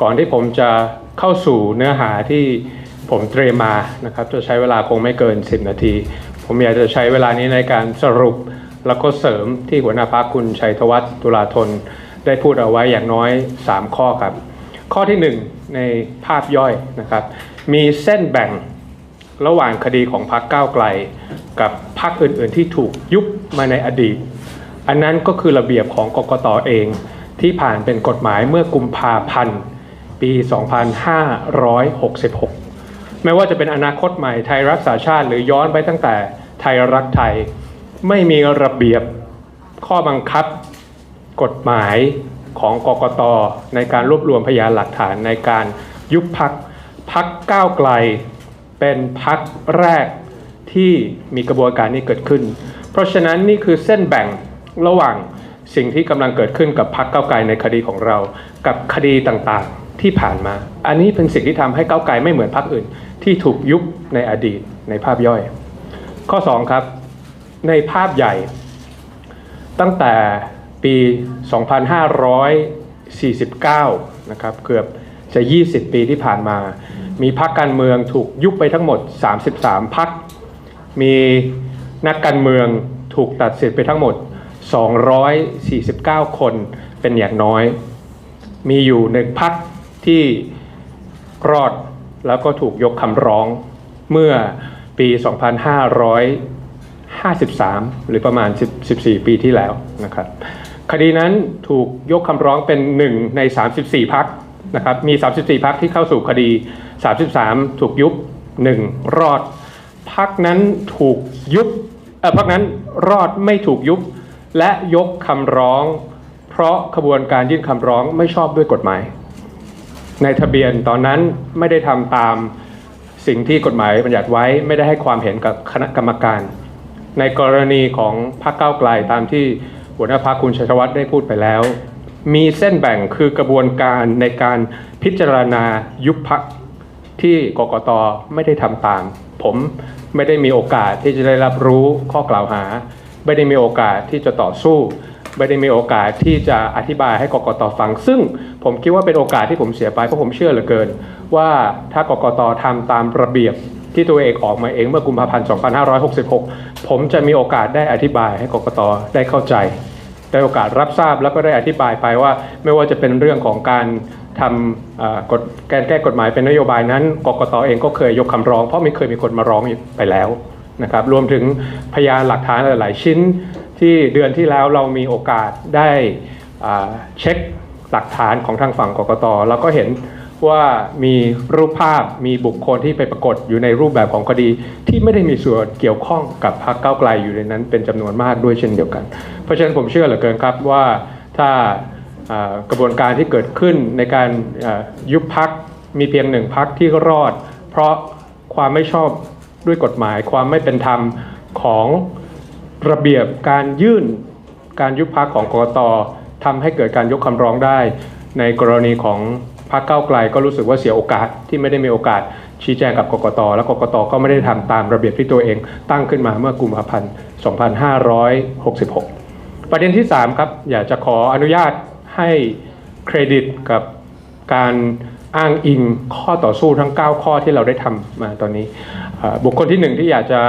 ก่อนที่ผมจะเข้าสู่เนื้อหาที่ผมเตรียมมานะครับ จะใช้เวลาคงไม่เกิน 10 นาที ผมอยากจะใช้เวลานี้ในการสรุปแล้วก็เสริมที่หัวหน้าพักคุณชัยธวัฒน์ตุลาธน ได้พูดเอาไว้อย่างน้อย 3 ข้อครับ ข้อที่ 1 ในภาพย่อยนะครับ มีเส้นแบ่งระหว่างคดีของพรรคก้าวไกล กับพรรคอื่น ๆ ที่ถูกยุบมาในอดีต อันนั้นก็คือระเบียบของกกตเอง ที่ผ่านเป็นกฎหมายเมื่อกุมภาพันธ์ ปี 2566 ไม่ว่าจะเป็นอนาคตใหม่ไทยรักษาชาติหรือย้อนไปตั้งแต่ไทยรักไทย ไม่มีระเบียบข้อบังคับกฎหมายของกกตในการรวบรวมพยานหลักฐานในการยุบพักพักก้าวไกล เป็นพักแรกที่มีกระบวนการนี้เกิดขึ้น เพราะฉะนั้นนี่คือเส้นแบ่งระหว่างสิ่งที่กำลังเกิดขึ้นกับพักเก้าไกลในคดีของเรา กับคดีต่างๆ ที่ผ่านมา อันนี้เป็นสิ่งที่ทำให้ก้าวไกลไม่เหมือนพักอื่น ที่ถูกยุบในอดีตในภาพย่อย ข้อ 2 ครับ ในภาพใหญ่ ตั้งแต่ปี 2549 นะครับ เกือบจะ 20 ปีที่ผ่านมา มีพรรคการเมืองถูกยุบไปทั้งหมด 33พรรค มีนักการเมืองถูกตัดสิทธิ์ไปทั้งหมด 249 คนเป็นอย่างน้อย มีอยู่หนึ่งพรรค ที่รอดแล้วก็ถูกยกคำร้องเมื่อปี 2553 หรือประมาณ 14 ปีที่แล้วนะครับ คดีนั้นถูกยกคำร้องเป็นหนึ่งใน 34 พักนะครับ มี 34 พักที่เข้าสู่คดี 33 ถูกยุบ 1 รอด พักนั้นถูกยุบเออพักนั้นรอดไม่ถูกยุบ และยกคำร้อง เพราะขบวนการยื่นคำร้องไม่ชอบด้วยกฎหมาย ในทะเบียนตอนนั้นไม่ได้ทำตามสิ่งที่กฎหมายบัญญัติไว้ไม่ได้ให้ความเห็นกับคณะกรรมการ ในกรณีของพรรคก้าวไกลตามที่หัวหน้าพรรคคุณชัยวัฒน์ได้พูดไปแล้ว มีเส้นแบ่งคือกระบวนการในการพิจารณายุบพักที่กกตไม่ได้ทำตาม ผมไม่ได้มีโอกาสที่จะได้รับรู้ข้อกล่าวหา ไม่ได้มีโอกาสที่จะต่อสู้ ไม่ได้มีโอกาสที่จะอธิบายให้กกตฟัง ซึ่งผมคิดว่าเป็นโอกาสที่ผมเสียไปเพราะผมเชื่อเหลือเกิน ว่าถ้ากกตทำตามระเบียบที่ตัวเองออกมาเองเมื่อกุมภาพันธ์ 2566 ผมจะมีโอกาสได้อธิบายให้กกตได้เข้าใจ ได้โอกาสรับทราบแล้วก็ได้อธิบายไปว่า ไม่ว่าจะเป็นเรื่องของการทำกฎการแก้กฎหมายเป็นนโยบายนั้น กกตเองก็เคยยกคำร้อง เพราะไม่เคยมีคนมาร้องไปแล้วนะครับ รวมถึงพยานหลักฐานหลาย ๆ ชิ้น ที่เดือนที่แล้วเรามีโอกาสได้เช็คหลักฐานของทางฝั่งกกตแล้วก็เห็นว่ามีรูปภาพมีบุคคลที่ไปปรากฏอยู่ในรูปแบบของคดีที่ไม่ได้มีส่วนเกี่ยวข้องกับพรรคก้าวไกลอยู่ในนั้นเป็นจำนวนมากด้วยเช่นเดียวกัน เพราะฉะนั้นผมเชื่อเหลือเกินครับว่าถ้ากระบวนการที่เกิดขึ้นในการยุบพักมีเพียงหนึ่งพักที่รอด เพราะความไม่ชอบด้วยกฎหมาย ความไม่เป็นธรรมของ ระเบียบการยื่นการยุบพักของกกตทำให้เกิดการยกคำร้องได้ ในกรณีของพรรคก้าวไกลก็รู้สึกว่าเสียโอกาสที่ไม่ได้มีโอกาสชี้แจงกับกกต และกกตก็ไม่ได้ทำตามระเบียบที่ตัวเองตั้งขึ้นมาเมื่อกุมภาพันธ์ 2566 ประเด็นที่ 3 ครับ อยากจะขออนุญาตให้เครดิตกับการอ้างอิงข้อต่อสู้ทั้ง 9 ข้อที่เราได้ทำมาตอนนี้ บุคคลที่หนึ่งที่อยากจะ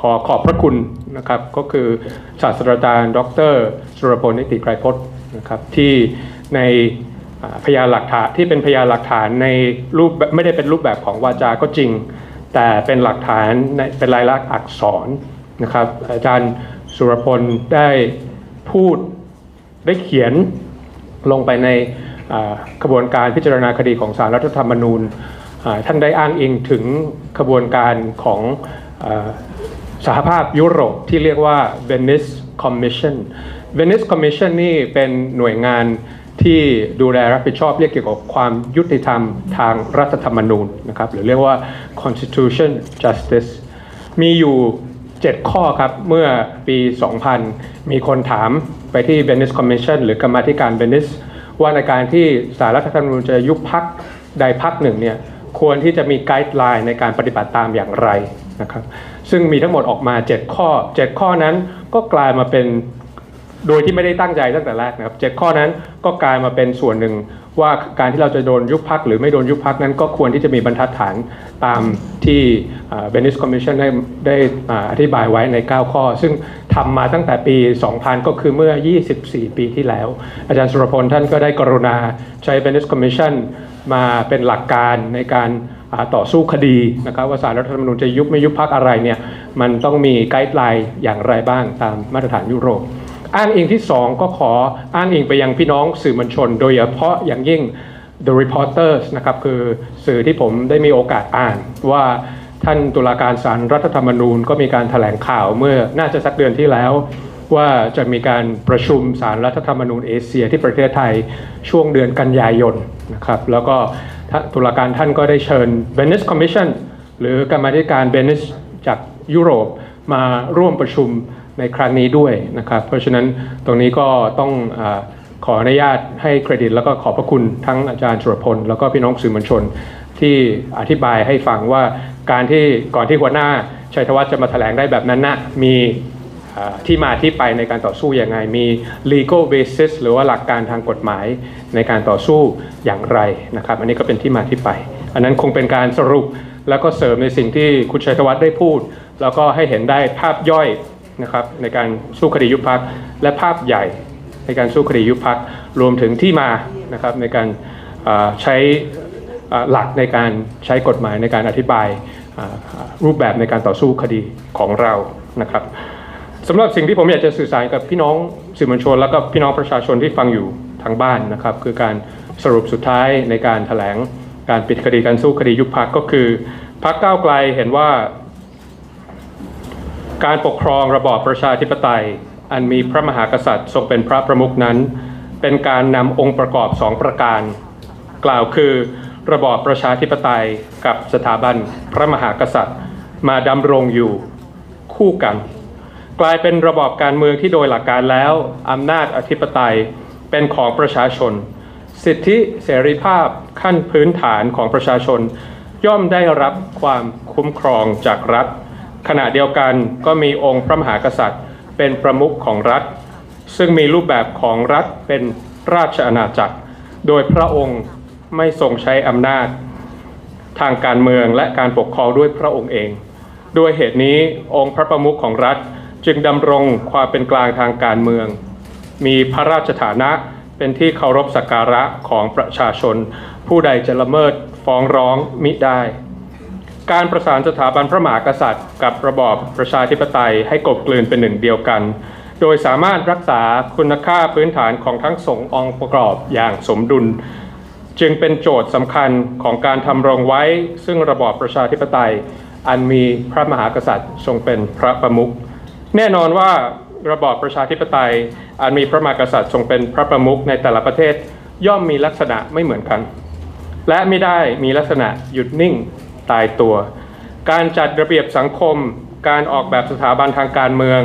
ขอขอบพระคุณนะครับก็คือศาสตราจารย์ ดรสุรพลนิติไกรพจน์นะครับที่ในพยานหลักฐานที่เป็นพยานหลักฐานในรูปไม่ได้เป็นรูปแบบของวาจาก็จริง แต่เป็นหลักฐานในเป็นลายลักษณ์อักษรนะครับอาจารย์สุรพลได้พูดได้เขียนลงไปในกระบวนการพิจารณาคดีของสารรัฐธรรมนูญท่านได้อ้างอิงถึงกระบวนการของ สหภาพยุโรปที่เรียกว่า Venice Commission Venice Commission นี่เป็นหน่วยงานที่ดูแลรับผิดชอบเรียกเกี่ยวกับความยุติธรรมทางรัฐธรรมนูญนะครับหรือเรียกว่า Constitution Justice มีอยู่ 7 ข้อครับ เมื่อปี 2000 มีคนถามไปที่ Venice Commission หรือกรรมาธิการ Venice ว่าในการที่สารรัฐธรรมนูญจะยุบพักใดพักหนึ่งเนี่ยควรที่จะมีไกด์ไลน์ในการปฏิบัติตามอย่างไร นะครับซึ่งมีทั้งหมดออกมา 7 ข้อ 7 ข้อนั้นก็กลายมาเป็นโดยที่ไม่ได้ตั้งใจตั้งแต่แรกนะครับเจ็ดข้อนั้นก็กลายมาเป็นส่วนหนึ่งว่าการที่เราจะโดนยุบพักหรือไม่โดนยุบพักนั้นก็ควรที่จะมีบรรทัดฐานตามที่เบนิสคอมมิชชั่นได้ได้อธิบายไว้ใน 9 ข้อ ซึ่งทำมาตั้งแต่ปี 2000 ก็คือเมื่อ 24 ปีที่แล้ว อาจารย์สุรพลท่านก็ได้กรุณาใช้เบนิสคอมมิชชั่นมาเป็นหลักการในการ ต่อสู้คดีนะครับว่าสารรัฐธรรมนูญจะยุบไม่ยุบพักอะไรเนี่ยมันต้องมีไกด์ไลน์อย่างไรบ้างตามมาตรฐานยุโรปอ้างอิงที่ 2 ก็ขออ้างอิงไปยังพี่น้องสื่อมวลชน โดยเฉพาะอย่างยิ่ง The Reporters นะครับคือสื่อที่ผมได้มีโอกาสอ่านว่าท่านตุลาการศารรัฐธรรมนูญก็มีการถแถลงข่าวเมื่อน่าจะสักเดือนที่แล้ว ว่าจะมีการประชุมศารรัฐธรรมนูญเอเชียที่ประเทศไทยช่วงเดือนกันยายนนะครับแล้วก็ ตุลาการท่านก็ได้เชิญ Venice Commission หรือกรรมาธิการเบนิสจากยุโรปมาร่วมประชุมในครั้งนี้ด้วยนะครับ เพราะฉะนั้นตรงนี้ก็ต้องอขออนุญาตให้เครดิต แล้วก็ขอบพระคุณทั้งอาจารย์สุรพล แล้วก็พี่น้องสื่อมวลชน ที่อธิบายให้ฟังว่าการที่ก่อนที่หัวหน้าชัยธวัฒน์จะมาแถลงได้แบบนั้นนะมี ที่มาที่ไปในการต่อสู้อย่างไง มี legal basis หรือว่าหลักการทางกฎหมายในการต่อสู้อย่างไรนะครับ อันนี้ก็เป็นที่มาที่ไป อันนั้นคงเป็นการสรุปแล้วก็เสริมในสิ่งที่คุณชัยธวัฒน์ได้พูด แล้วก็ให้เห็นได้ภาพย่อยนะครับในการสู้คดียุบพักและภาพใหญ่ในการสู้คดียุบพักรวมถึงที่มานะครับในการใช้หลักในการใช้กฎหมายในการอธิบายรูปแบบในการต่อสู้คดีของเรานะครับ สำหรับสิ่งที่ผมอยากจะสื่อสารกับพี่น้องสื่อมวลชน แล้วก็พี่น้องประชาชนที่ฟังอยู่ทางบ้านนะครับ คือการสรุปสุดท้ายในการแถลงการปิดคดีการสู้คดียุบพักก็คือพักก้าวไกลเห็นว่า การปกครองระบอบประชาธิปไตย อันมีพระมหากษัตริย์ทรงเป็นพระประมุขนั้น เป็นการนำองค์ประกอบสองประการ กล่าวคือ ระบอบประชาธิปไตยกับสถาบันพระมหากษัตริย์ มาดำรงอยู่คู่กัน กลายเป็นระบอบการเมืองที่โดยหลักการแล้วอำนาจอธิปไตยเป็นของประชาชน สิทธิเสรีภาพขั้นพื้นฐานของประชาชน ย่อมได้รับความคุ้มครองจากรัฐ ขณะเดียวกันก็มีองค์พระมหากษัตริย์ เป็นประมุขของรัฐ ซึ่งมีรูปแบบของรัฐเป็นราชอาณาจักร โดยพระองค์ไม่ทรงใช้อำนาจ ทางการเมืองและการปกครองด้วยพระองค์เอง ด้วยเหตุนี้องค์พระประมุขของรัฐ จึงดำรงความเป็นกลางทางการเมือง มีพระราชฐานะเป็นที่เคารพสักการะของประชาชน ผู้ใดจะละเมิดฟ้องร้องมิได้ การประสานสถาบันพระมหากษัตริย์ กับระบอบประชาธิปไตยให้กลบกลืนเป็นหนึ่งเดียวกัน โดยสามารถรักษาคุณค่าพื้นฐานของทั้งสององค์ประกอบอย่างสมดุล จึงเป็นโจทย์สำคัญของการทำรงไว้ซึ่งระบอบประชาธิปไตย อันมีพระมหากษัตริย์ทรงเป็นพระประมุข แน่นอนว่าระบอบประชาธิปไตยอันมีพระมหากษัตริย์ทรงเป็นพระประมุขในแต่ละประเทศย่อมมีลักษณะไม่เหมือนกัน และไม่ได้มีลักษณะหยุดนิ่งตายตัว การจัดระเบียบสังคม การออกแบบสถาบันทางการเมือง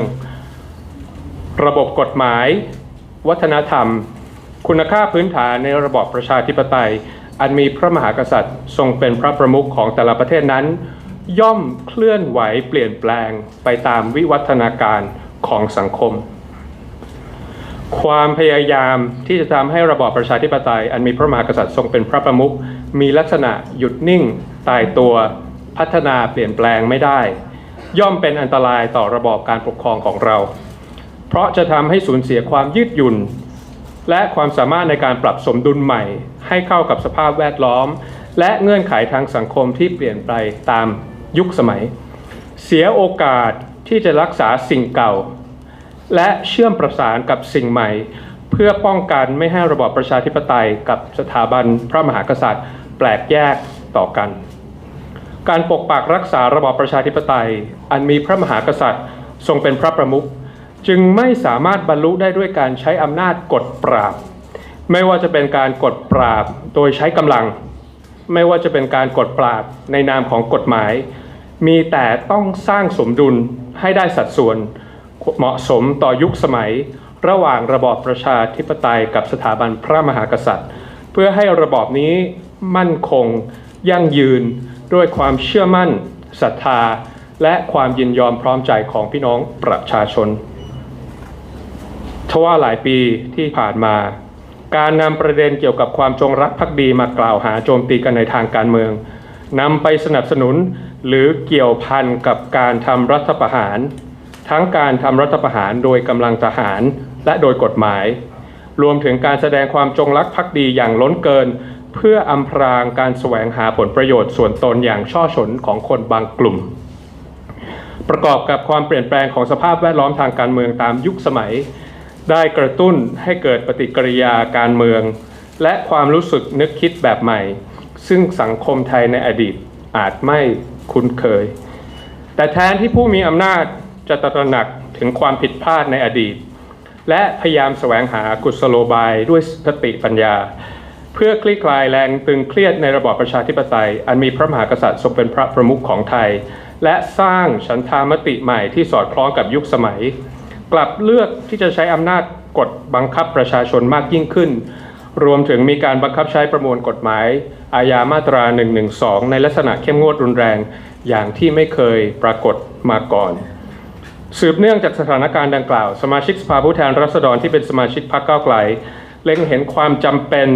ระบบกฎหมาย วัฒนธรรม คุณค่าพื้นฐานในระบอบประชาธิปไตย อันมีพระมหากษัตริย์ทรงเป็นพระประมุขของแต่ละประเทศนั้น ย่อมเคลื่อนไหวเปลี่ยนแปลงไปตามวิวัฒนาการของสังคม ความพยายามที่จะทำให้ระบอบประชาธิปไตย อันมีพระมหากษัตริย์ทรงเป็นพระประมุขมีลักษณะหยุดนิ่ง ตายตัวพัฒนาเปลี่ยนแปลงไม่ได้ ย่อมเป็นอันตรายต่อระบอบการปกครองของเรา เพราะจะทำให้สูญเสียความยืดหยุ่น และความสามารถในการปรับสมดุลใหม่ ให้เข้ากับสภาพแวดล้อม และเงื่อนไขทางสังคมที่เปลี่ยนไปตาม ยุคสมัย เสียโอกาสที่จะรักษาสิ่งเก่า และเชื่อมประสานกับสิ่งใหม่ เพื่อป้องกันไม่ให้ระบอบประชาธิปไตยกับสถาบันพระมหากษัตริย์ แปลกแยกต่อกัน การปกปักรักษาระบอบประชาธิปไตย อันมีพระมหากษัตริย์ทรงเป็นพระประมุขจึงไม่สามารถบรรลุได้ด้วยการใช้อำนาจกดปราบ ไม่ว่าจะเป็นการกดปราบโดยใช้กำลัง ไม่ว่าจะเป็นการกดปราบในนามของกฎหมาย มีแต่ต้องสร้างสมดุลให้ได้สัดส่วนเหมาะสมต่อยุคสมัย ระหว่างระบอบประชาธิปไตยกับสถาบันพระมหากษัตริย์ เพื่อให้ระบอบนี้มั่นคง ยั่งยืนด้วยความเชื่อมั่นศรัทธา และความยินยอมพร้อมใจของพี่น้องประชาชนทว่าหลายปีที่ผ่านมา การนำประเด็นเกี่ยวกับความจงรักภักดีมากล่าวหาโจมตีกันในทางการเมืองนำไปสนับสนุน หรือเกี่ยวพันกับการทำรัฐประหาร ทั้งการทำรัฐประหารโดยกำลังทหารและโดยกฎหมาย รวมถึงการแสดงความจงรักภักดีอย่างล้นเกิน เพื่ออำพรางการแสวงหาผลประโยชน์ส่วนตนอย่างช่อฉนของคนบางกลุ่ม ประกอบกับความเปลี่ยนแปลงของสภาพแวดล้อมทางการเมืองตามยุคสมัย ได้กระตุ้นให้เกิดปฏิกิริยาการเมือง และความรู้สึกนึกคิดแบบใหม่ ซึ่งสังคมไทยในอดีตอาจไม่ คุ้นเคย แต่แทนที่ผู้มีอำนาจจะตระหนักถึงความผิดพลาดในอดีต และพยายามแสวงหากุศโลบายด้วยสติปัญญา เพื่อคลี่คลายแรงตึงเครียดในระบอบประชาธิปไตย อันมีพระมหากษัตริย์ทรงเป็นพระประมุขของไทย และสร้างฉันทามติใหม่ที่สอดคล้องกับยุคสมัย กลับเลือกที่จะใช้อำนาจกดบังคับประชาชนมากยิ่งขึ้น รวมถึงมีการบังคับใช้ประมวลกฎหมาย อาญามาตรา 112 ในลักษณะเข้มงวดรุนแรงอย่างที่ไม่เคยปรากฏมาก่อน สืบเนื่องจากสถานการณ์ดังกล่าว สมาชิกสภาผู้แทนราษฎรที่เป็นสมาชิกพรรคก้าวไกล เล็งเห็นความจำเป็น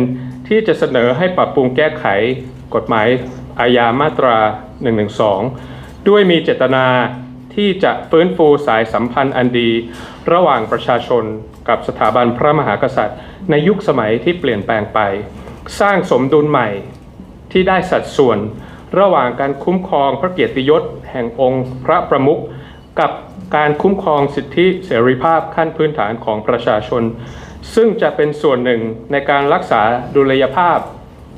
ที่จะเสนอให้ปรับปรุงแก้ไขกฎหมายอาญามาตรา 112 ด้วยมีเจตนาที่จะฟื้นฟูสายสัมพันธ์อันดี ระหว่างประชาชนกับสถาบันพระมหากษัตริย์ ในยุคสมัยที่เปลี่ยนแปลงไป สร้างสมดุลใหม่ที่ได้สัดส่วน ระหว่างการคุ้มครองพระเกียรติยศแห่งองค์พระประมุขกับการคุ้มครองสิทธิเสรีภาพขั้นพื้นฐานของประชาชน ซึ่งจะเป็นส่วนหนึ่งในการรักษาดุลยภาพ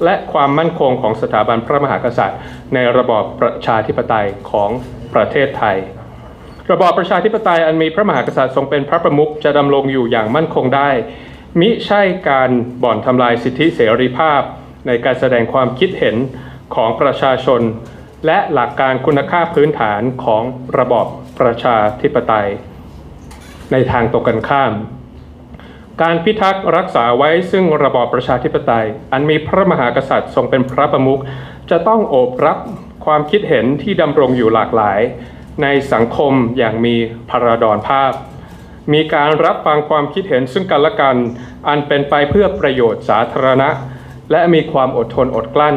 และความมั่นคงของสถาบันพระมหากษัตริย์ ในระบอบประชาธิปไตยของประเทศไทย ระบอบประชาธิปไตยอันมีพระมหากษัตริย์ทรงเป็นพระประมุขจะดำรงอยู่อย่างมั่นคงได้ มิใช่การบ่อนทำลายสิทธิเสรีภาพ ในการแสดงความคิดเห็นของประชาชน และหลักการคุณค่าพื้นฐานของระบอบประชาธิปไตย ในทางตรงกันข้าม การพิทักษ์รักษาไว้ซึ่งระบอบประชาธิปไตย อันมีพระมหากษัตริย์ทรงเป็นพระประมุขจะต้องโอบรับความคิดเห็นที่ดำรงอยู่หลากหลาย ในสังคมอย่างมีพราดอนภาพ มีการรับฟังความคิดเห็นซึ่งกันและกัน อันเป็นไปเพื่อประโยชน์สาธารณะ และมีความอดทนอดกลั้น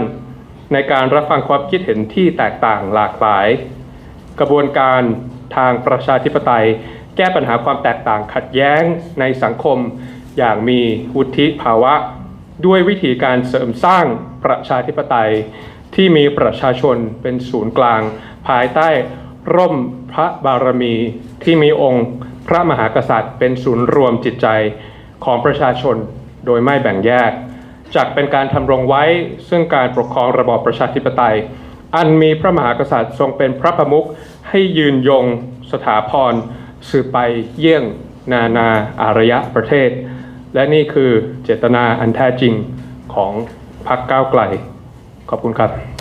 ในการรับฟังความคิดเห็นที่แตกต่างหลากหลาย กระบวนการทางประชาธิปไตย แก้ปัญหาความแตกต่างขัดแย้งในสังคมอย่างมีวุฒิภาวะ ด้วยวิธีการเสริมสร้างประชาธิปไตยที่มีประชาชนเป็นศูนย์กลาง ภายใต้ ร่มพระบารมีที่มีองค์พระมหากษัตริย์เป็นศูนย์รวมจิตใจของประชาชนโดยไม่แบ่งแยกจักเป็นการทำรงไว้ซึ่งการปกครองระบอบประชาธิปไตย อันมีพระมหากษัตริย์ทรงเป็นพระประมุขให้ยืนยงสถาพรสืบไปเยี่ยงนานาอารยะประเทศ และนี่คือเจตนาอันแท้จริงของพรรคก้าวไกล ขอบคุณครับ